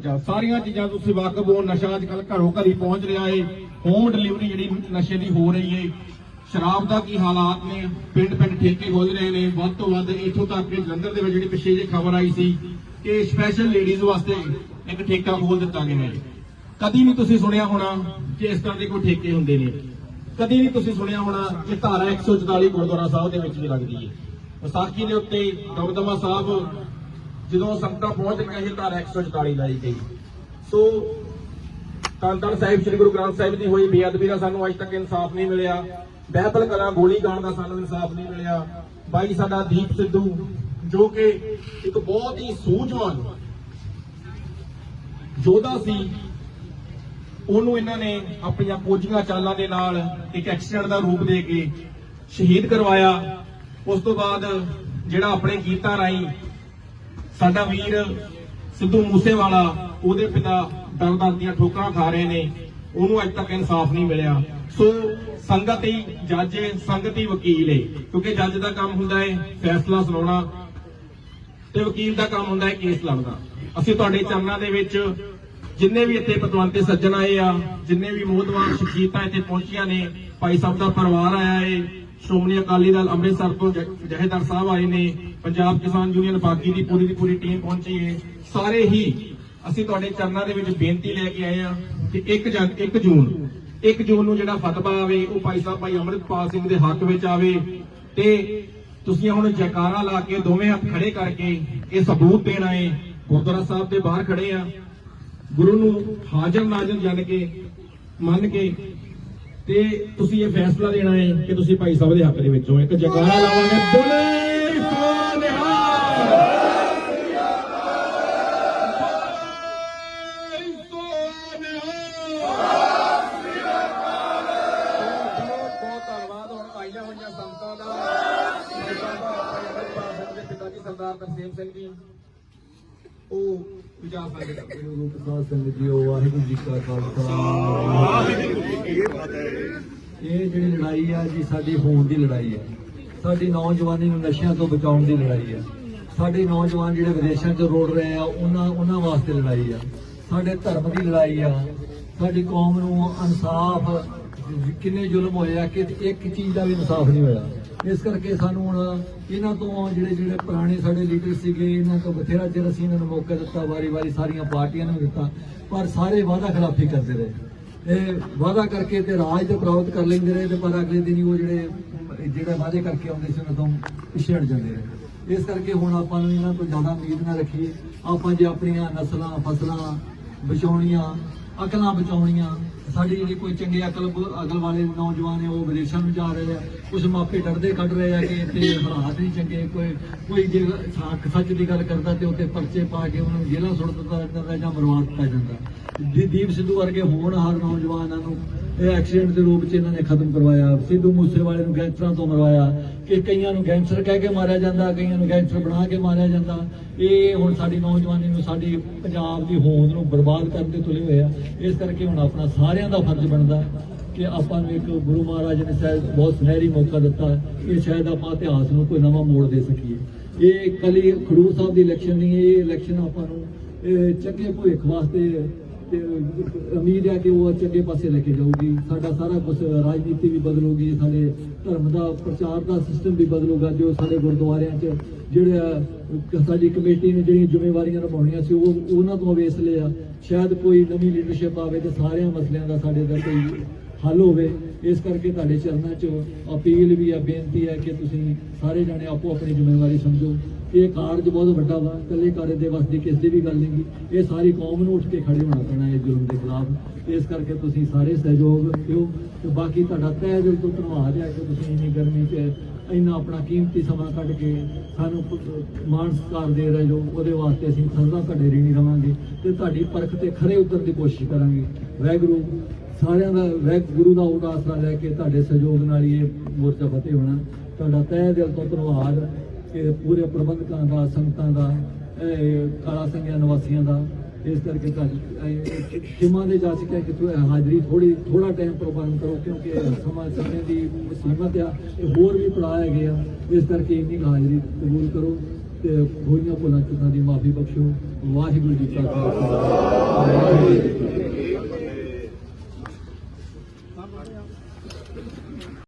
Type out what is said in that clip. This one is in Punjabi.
ਕਬਜ਼ਾ ਸਾਰੀਆਂ ਚੀਜ਼ਾਂ ਤੁਸੀਂ ਵਾਕਫ ਹੋ, ਨਸ਼ਾ ਅੱਜ ਕੱਲ ਘਰੋਂ ਘਰੀ ਪਹੁੰਚ ਰਿਹਾ ਏ। ਹੋਮ ਡਿਲੀਵਰੀ ਜਿਹੜੀ ਨਸ਼ੇ ਦੀ ਹੋ ਰਹੀ ਏ। ਸ਼ਰਾਬ ਦਾ ਕੀ ਹਾਲਾਤ ਨੇ? ਪਿੰਡ ਪਿੰਡ ਠੇਕੇ ਖੋਲ ਰਹੇ ਨੇ। ਵੱਧ ਤੋਂ ਵੱਧ ਇੱਥੋਂ ਤੱਕ ਕਿ ਜਲੰਧਰ ਦੇ ਵਿੱਚ ਜਿਹੜੀ ਪਿੱਛੇ ਜੇ ਖਬਰ ਆਈ ਸੀ ਕਿ ਸਪੈਸ਼ਲ ਲੇਡੀਜ਼ ਵਾਸਤੇ ਇੱਕ ਠੇਕਾ ਖੋਲ ਦਿੱਤਾ ਗਿਆ ਹੈ ਕਦੀ ਨਹੀਂ ਤੁਸੀਂ ਸੁਣਿਆ ਹੋਣਾ ਕਿ ਇਸ ਤਰ੍ਹਾਂ ਦੇ ਕੋਈ ਠੇਕੇ ਹੁੰਦੇ ਨੇ। ਕਦੀ ਨਹੀਂ ਤੁਸੀਂ ਸੁਣਿਆ ਹੋਣਾ ਕਿ ਧਾਰਾ 144 ਗੁਰਦੁਆਰਾ ਸਾਹਿਬ ਦੇ ਵਿੱਚ ਵੀ ਲੱਗਦੀ ਹੈ ਵਿਸਾਖੀ ਦੇ ਉੱਤੇ ਦਮਦਮਾ ਸਾਹਿਬ ਜਦੋਂ ਸੰਗਤਾਂ ਪਹੁੰਚ ਗਈਆਂ ਸੀ ਧਾਰਾ 144 ਲਾਈ ਗਈ। ਸੋ ਧੰਨ ਸਾਹਿਬ, ਸ੍ਰੀ ਗੁਰੂ ਗ੍ਰੰਥ ਸਾਹਿਬ ਦੀ ਹੋਈ ਬੇਅਦਬੀ ਦਾ ਸਾਨੂੰ ਅੱਜ ਤੱਕ ਇਨਸਾਫ ਨਹੀਂ ਮਿਲਿਆ। ਬਹਿਬਲ ਕਲਾ ਗੋਲੀ ਗਾਣ ਦਾ ਸਾਨੂੰ ਇਨਸਾਫ ਨਹੀਂ ਮਿਲਿਆ। ਬਾਈ ਸਾਡਾ ਦੀਪ ਸਿੱਧੂ, ਜੋ ਕਿ ਇੱਕ ਬਹੁਤ ਹੀ ਸੂਝਵਾਨ ਯੋਧਾ ਸੀ, ਉਹਨੂੰ ਇਹਨਾਂ ਨੇ ਆਪਣੀਆਂ ਕੋਝੀਆਂ ਚਾਲਾਂ ਦੇ ਨਾਲ ਇੱਕ ਐਕਸੀਡੈਂਟ ਦਾ ਰੂਪ ਦੇ ਕੇ ਸ਼ਹੀਦ ਕਰਵਾਇਆ। ਉਸ ਤੋਂ ਬਾਅਦ ਜਿਹੜਾ ਆਪਣੇ ਗੀਤਾਂ ਰਾਹੀਂ ਸਾਡਾ ਵੀਰ ਸਿੱਧੂ ਮੂਸੇਵਾਲਾ, ਉਹਦੇ ਪਿਤਾ ਦਰ ਦਰ ਦੀਆਂ ਠੋਕਰਾਂ ਖਾ ਰਹੇ ਨੇ। ਉਹਨੂੰ ਅੱਜ ਤੱਕ ਇਨਸਾਫ ਨਹੀਂ ਮਿਲਿਆ। ਸੋ ਸੰਗਤ ਹੀ ਜੱਜ ਸੰਗਤ ਹੀ ਵਕੀਲ ਹੈ। ਕਿਉਂਕਿ ਜੱਜ ਦਾ ਕੰਮ ਹੁੰਦਾ ਹੈ, ਫੈਸਲਾ ਸੁਣਾਉਣਾ ਤੇ ਵਕੀਲ ਦਾ ਕੰਮ ਹੁੰਦਾ ਹੈ, ਕੇਸ ਲੜਨਾ। ਅਸੀਂ ਤੁਹਾਡੇ ਚਰਨਾਂ ਦੇ ਵਿੱਚ ਜਿੰਨੇ ਵੀ ਇੱਥੇ ਪਤਵੰਤੇ ਸੱਜਣ ਆਏ ਆ, ਜਿੰਨੇ ਵੀ ਮੋਦਵਾਨ ਸ਼ਖਸੀਅਤਾਂ ਇੱਥੇ ਪਹੁੰਚੀਆਂ ਨੇ, ਭਾਈ ਸਾਹਿਬ ਦਾ ਪਰਿਵਾਰ ਆਇਆ ਏ ਸ਼੍ਰੋਮਣੀ ਅਕਾਲੀ ਦਲ ਅੰਮ੍ਰਿਤਸਰ ਤੋਂ ਜ- ਸਾਹਿਬ ਆਏ ਨੇ, ਪੰਜਾਬ ਕਿਸਾਨ ਯੂਨੀਅਨ ਬਾਗੀ ਦੀ ਪੂਰੀ ਦੀ ਪੂਰੀ ਟੀਮ ਪਹੁੰਚੀ ਏ ਸਾਰੇ ਹੀ ਅਸੀਂ ਤੁਹਾਡੇ ਚਰਨਾਂ ਦੇ ਵਿੱਚ ਬੇਨਤੀ ਲੈ ਕੇ ਆਏ ਆ ਕਿ 1 ਜਨ 1 ਜੂਨ 1 ਜੂਨ ਨੂੰ ਜਿਹੜਾ ਫਤਵਾ ਆਵੇ, ਉਹ ਭਾਈ ਸਾਹਿਬ, ਭਾਈ ਅੰਮ੍ਰਿਤਪਾਲ ਸਿੰਘ ਦੇ ਹੱਕ ਵਿੱਚ ਆਵੇ ਤੇ ਤੁਸੀਂ ਹੁਣ ਜੈਕਾਰਾ ਲਾ ਕੇ ਦੋਵੇਂ ਹੱਥ ਖੜੇ ਕਰਕੇ ਇਹ ਸਬੂਤ ਦੇਣਾ ਏ ਗੁਰਦੁਆਰਾ ਸਾਹਿਬ ਦੇ ਬਾਹਰ ਖੜੇ ਆ ਗੁਰੂ ਨੂੰ ਹਾਜ਼ਰ ਨਾਜ਼ਰ ਜਾਣ ਕੇ, ਮੰਨ ਕੇ ਤੇ ਤੁਸੀਂ ਇਹ ਫੈਸਲਾ ਦੇਣਾ ਹੈ ਕਿ ਤੁਸੀਂ ਭਾਈ ਸਾਹਿਬ ਦੇ ਹੱਕ ਦੇ ਵਿੱਚੋਂ ਇੱਕ ਜੈਕਾਰਾ ਲਾਵਾਂਗੇ। ਬੋਲੇ ਸੋਨਿਹਾ ਬਹੁਤ ਬਹੁਤ ਧੰਨਵਾਦ। ਹੁਣ ਜੀ ਪੰਜਾਬ ਸੰਗਤਾਂ ਦਾ ਪਿਤਾ ਜੀ ਸਿੰਘ ਜੀ ਉਹ ਵਿਚਾਰ ਸਾਡੇ ਕਰਦੇ ਨੇ ਵਾਹਿਗੁਰੂ ਜੀ ਕਾ ਖਾਲਸਾ। ਇਹ ਜਿਹੜੀ ਲੜਾਈ ਆ ਜੀ, ਸਾਡੀ ਹੋਣ ਦੀ ਲੜਾਈ ਹੈ ਸਾਡੀ ਨੌਜਵਾਨੀ ਨੂੰ ਨਸ਼ਿਆਂ ਤੋਂ ਬਚਾਉਣ ਦੀ ਲੜਾਈ ਹੈ ਸਾਡੇ ਨੌਜਵਾਨ ਜਿਹੜੇ ਵਿਦੇਸ਼ਾਂ 'ਚ ਰੋੜ ਰਹੇ ਆ, ਉਹਨਾਂ ਉਹਨਾਂ ਵਾਸਤੇ ਲੜਾਈ ਆ। ਸਾਡੇ ਧਰਮ ਦੀ ਲੜਾਈ ਆ। ਸਾਡੀ ਕੌਮ ਨੂੰ ਇਨਸਾਫ ਕਿੰਨੇ ਜ਼ੁਲਮ ਹੋਏ ਆ ਕਿ ਇੱਕ ਚੀਜ਼ ਦਾ ਵੀ ਇਨਸਾਫ ਨਹੀਂ ਹੋਇਆ। ਇਸ ਕਰਕੇ ਸਾਨੂੰ ਹੁਣ ਇਹਨਾਂ ਤੋਂ ਜਿਹੜੇ ਜਿਹੜੇ ਪੁਰਾਣੇ ਸਾਡੇ ਲੀਡਰ ਸੀਗੇ, ਇਹਨਾਂ ਤੋਂ ਬਥੇਰਾ ਚਿਰ ਅਸੀਂ ਇਹਨਾਂ ਨੂੰ ਮੌਕਾ ਦਿੱਤਾ, ਵਾਰੀ-ਵਾਰੀ ਸਾਰੀਆਂ ਪਾਰਟੀਆਂ ਨੂੰ ਦਿੱਤਾ, ਪਰ ਸਾਰੇ ਵਾਅਦਾ ਖਿਲਾਫੀ ਕਰਦੇ ਰਹੇ। ਇਹ ਵਾਅਦਾ ਕਰਕੇ ਤੇ ਰਾਜ ਤੇ ਪ੍ਰਾਪਤ ਕਰ ਲੈਂਦੇ ਰਹੇ ਤੇ ਪਰ ਅਗਲੇ ਦਿਨ ਹੀ ਉਹ ਜਿਹੜੇ ਜਿਹੜੇ ਵਾਅਦੇ ਕਰਕੇ ਆਉਂਦੇ ਸੀ ਉਹਨਾਂ ਤੋਂ ਪਿਛੜ ਜਾਂਦੇ ਰਹੇ। ਇਸ ਕਰਕੇ ਹੁਣ ਆਪਾਂ ਨੂੰ ਇਹਨਾਂ ਤੋਂ ਜ਼ਿਆਦਾ ਉਮੀਦ ਨਾ ਰੱਖੀਏ। ਆਪਾਂ ਜੇ ਆਪਣੀਆਂ ਨਸਲਾਂ, ਫਸਲਾਂ ਬਚਾਉਣੀਆਂ, ਅਕਲਾਂ ਬਚਾਉਣੀਆਂ ਸਾਡੀ ਜਿਹੜੀ ਕੋਈ ਚੰਗੇ ਅਕਲ ਅਕਲ ਵਾਲੇ ਨੌਜਵਾਨ ਨੇ ਉਹ ਵਿਦੇਸ਼ਾਂ ਨੂੰ ਜਾ ਰਹੇ ਆ ਕੁਝ ਮਾਪੇ ਡਰਦੇ ਕੱਢ ਰਹੇ ਆ ਕਿ ਇੱਥੇ ਹਾਲਾਤ ਨਹੀਂ ਚੰਗੇ, ਕੋਈ ਕੋਈ ਜੇ ਸੱਚ ਦੀ ਗੱਲ ਕਰਦਾ ਤੇ ਉੱਤੇ ਪਰਚੇ ਪਾ ਕੇ ਉਹਨੂੰ ਜੇਲ੍ਹਾਂ ਸੁੱਟ ਦਿੱਤਾ ਜਾਂਦਾ ਜਾਂ ਮਰਵਾ ਦਿੱਤਾ ਜਾਂਦਾ। ਦੀਪ ਸਿੱਧੂ ਵਰਗੇ ਹੋਣ ਹਰ ਨੌਜਵਾਨਾਂ ਨੂੰ ਐਕਸੀਡੈਂਟ ਦੇ ਰੂਪ 'ਚ ਇਹਨਾਂ ਨੇ ਖਤਮ ਕਰਵਾਇਆ। ਸਿੱਧੂ ਮੂਸੇਵਾਲੇ ਨੂੰ ਗੈਂਗਸਟਰਾਂ ਤੋਂ ਮਰਵਾਇਆ। ਕਿ ਕਈਆਂ ਨੂੰ ਗੈਂਗਸਟਰ ਕਹਿ ਕੇ ਮਾਰਿਆ ਜਾਂਦਾ, ਕਈਆਂ ਨੂੰ ਗੈਂਗਸਟਰ ਬਣਾ ਕੇ ਮਾਰਿਆ ਜਾਂਦਾ। ਇਹ ਹੁਣ ਸਾਡੀ ਨੌਜਵਾਨੀ ਨੂੰ, ਸਾਡੀ ਪੰਜਾਬ ਦੀ ਹੋਂਦ ਨੂੰ ਬਰਬਾਦ ਕਰਨ ਦੇ ਤੁਲੇ ਹੋਏ ਆ। ਇਸ ਕਰਕੇ ਹੁਣ ਆਪਣਾ ਸਾਰਿਆਂ ਦਾ ਫਰਜ਼ ਬਣਦਾ ਕਿ ਆਪਾਂ ਨੂੰ ਇੱਕ ਗੁਰੂ ਮਹਾਰਾਜ ਨੇ ਸ਼ਾਇਦ ਬਹੁਤ ਸੁਨਹਿਰੀ ਮੌਕਾ ਦਿੱਤਾ ਕਿ ਸ਼ਾਇਦ ਆਪਾਂ ਇਤਿਹਾਸ ਨੂੰ ਕੋਈ ਨਵਾਂ ਮੋੜ ਦੇ ਸਕੀਏ। ਇਹ ਕਲੀ ਖਡੂਰ ਸਾਹਿਬ ਦੀ ਇਲੈਕਸ਼ਨ ਨਹੀਂ, ਇਹ ਇਲੈਕਸ਼ਨ ਆਪਾਂ ਨੂੰ ਚੰਗੇ ਭਵਿੱਖ ਵਾਸਤੇ ਤੇ ਉਮੀਦ ਹੈ ਕਿ ਉਹ ਚੰਗੇ ਪਾਸੇ ਲੈ ਕੇ ਜਾਊਗੀ। ਸਾਡਾ ਸਾਰਾ ਕੁਝ ਰਾਜਨੀਤੀ ਵੀ ਬਦਲੂਗੀ, ਸਾਡੇ ਧਰਮ ਦਾ, ਪ੍ਰਚਾਰ ਦਾ ਸਿਸਟਮ ਵੀ ਬਦਲੂਗਾ, ਜੋ ਸਾਡੇ ਗੁਰਦੁਆਰਿਆਂ 'ਚ ਜਿਹੜਾ ਸਾਡੀ ਕਮੇਟੀ ਨੇ ਜਿਹੜੀਆਂ ਜ਼ਿੰਮੇਵਾਰੀਆਂ ਨਿਭਾਉਣੀਆਂ ਸੀ, ਉਹ ਉਹਨਾਂ ਤੋਂ ਵੇਸ ਲਿਆ ਸ਼ਾਇਦ ਕੋਈ ਨਵੀਂ ਲੀਡਰਸ਼ਿਪ ਆਵੇ ਤੇ ਸਾਰਿਆਂ ਮਸਲਿਆਂ ਦਾ ਸਾਡੇ ਦਾ ਕੋਈ ਹੱਲ ਹੋਵੇ, ਇਸ ਕਰਕੇ ਤੁਹਾਡੇ ਚਰਨਾਂ 'ਚ ਅਪੀਲ ਵੀ ਹੈ ਬੇਨਤੀ ਹੈ ਕਿ ਤੁਸੀਂ ਸਾਰੇ ਜਾਣੇ ਆਪੋ ਆਪਣੀ ਜ਼ਿੰਮੇਵਾਰੀ ਸਮਝੋ। ਇਹ ਕਾਰਜ ਬਹੁਤ ਵੱਡਾ ਵਾ, ਇਕੱਲੇ ਕਾਰਜ ਦੇ ਵਾਸਤੇ ਕਿਸੇ ਦੀ ਵੀ ਗੱਲ ਨਹੀਂ ਇਹ ਸਾਰੀ ਕੌਮ ਨੂੰ ਉੱਠ ਕੇ ਖੜੇ ਹੋਣਾ ਪੈਣਾ ਇਹ ਜ਼ੁਲਮ ਦੇ ਖਿਲਾਫ। ਇਸ ਕਰਕੇ ਤੁਸੀਂ ਸਾਰੇ ਸਹਿਯੋਗ ਦਿਓ ਤੇ ਬਾਕੀ ਤੁਹਾਡਾ ਤਹਿ ਦਿਲ ਤੋਂ ਧੰਨਵਾਦ ਹੈ ਕਿ ਤੁਸੀਂ ਇੰਨੀ ਗਰਮੀ 'ਚ ਇੰਨਾ ਆਪਣਾ ਕੀਮਤੀ ਸਮਾਂ ਕੱਢ ਕੇ ਸਾਨੂੰ ਮਾਣ ਸਤਿਕਾਰ ਦੇ ਰਹੇ ਜੋ ਉਹਦੇ ਵਾਸਤੇ ਅਸੀਂ ਸਦਾ ਤੁਹਾਡੇ ਨਹੀਂ ਰਵਾਂਗੇ ਤੇ ਤੁਹਾਡੀ ਪਰਖ ਤੇ ਖਰੇ ਉਤਰਨ ਦੀ ਕੋਸ਼ਿਸ਼ ਕਰਾਂਗੇ। ਵਾਹਿਗੁਰੂ ਸਾਰਿਆਂ ਦਾ ਵਾਹਿਗੁਰੂ ਦਾ ਉਹਦਾ ਆਸਰਾ ਲੈ ਕੇ ਤੁਹਾਡੇ ਸਹਿਯੋਗ ਨਾਲ ਹੀ ਇਹ ਮੋਰਚਾ ਫਤਿਹ ਹੋਣਾ। ਤੁਹਾਡਾ ਤਹਿ ਦਿਲ ਤੋਂ ਧੰਨਵਾਦ ਕਿ ਪੂਰੇ ਪ੍ਰਬੰਧਕਾਂ ਦਾ, ਸੰਗਤਾਂ ਦਾ ਕਾਲਾ ਸਿੰਘਾਂ ਨਿਵਾਸੀਆਂ ਦਾ, ਇਸ ਕਰਕੇ ਤੁਹਾਡੀ ਖਿਮਾ ਦੇ ਜਾ ਸਕਿਆ ਕਿ ਤੁਸੀਂ ਹਾਜ਼ਰੀ ਥੋੜੀ ਥੋੜਾ ਟਾਈਮ ਪ੍ਰਬੰਧ ਕਰੋ, ਕਿਉਂਕਿ ਸਮਾਂ, ਸਮੇਂ ਦੀ ਸੀਮਤ ਆ ਤੇ ਹੋਰ ਵੀ ਪੜਾਇਆ ਗਿਆ ਇਸ ਕਰਕੇ ਇੰਨੀ ਹਾਜ਼ਰੀ ਕਬੂਲ ਕਰੋ ਤੇ ਹੋਈਆਂ ਭੁੱਲਾਂ ਚੁੱਕਾਂ ਦੀ ਮਾਫੀ ਬਖਸ਼ੋ। ਵਾਹਿਗੁਰੂ ਜੀ ਕਾ ਖਾਲਸਾ। ਵਾਹਿਗੁਰੂ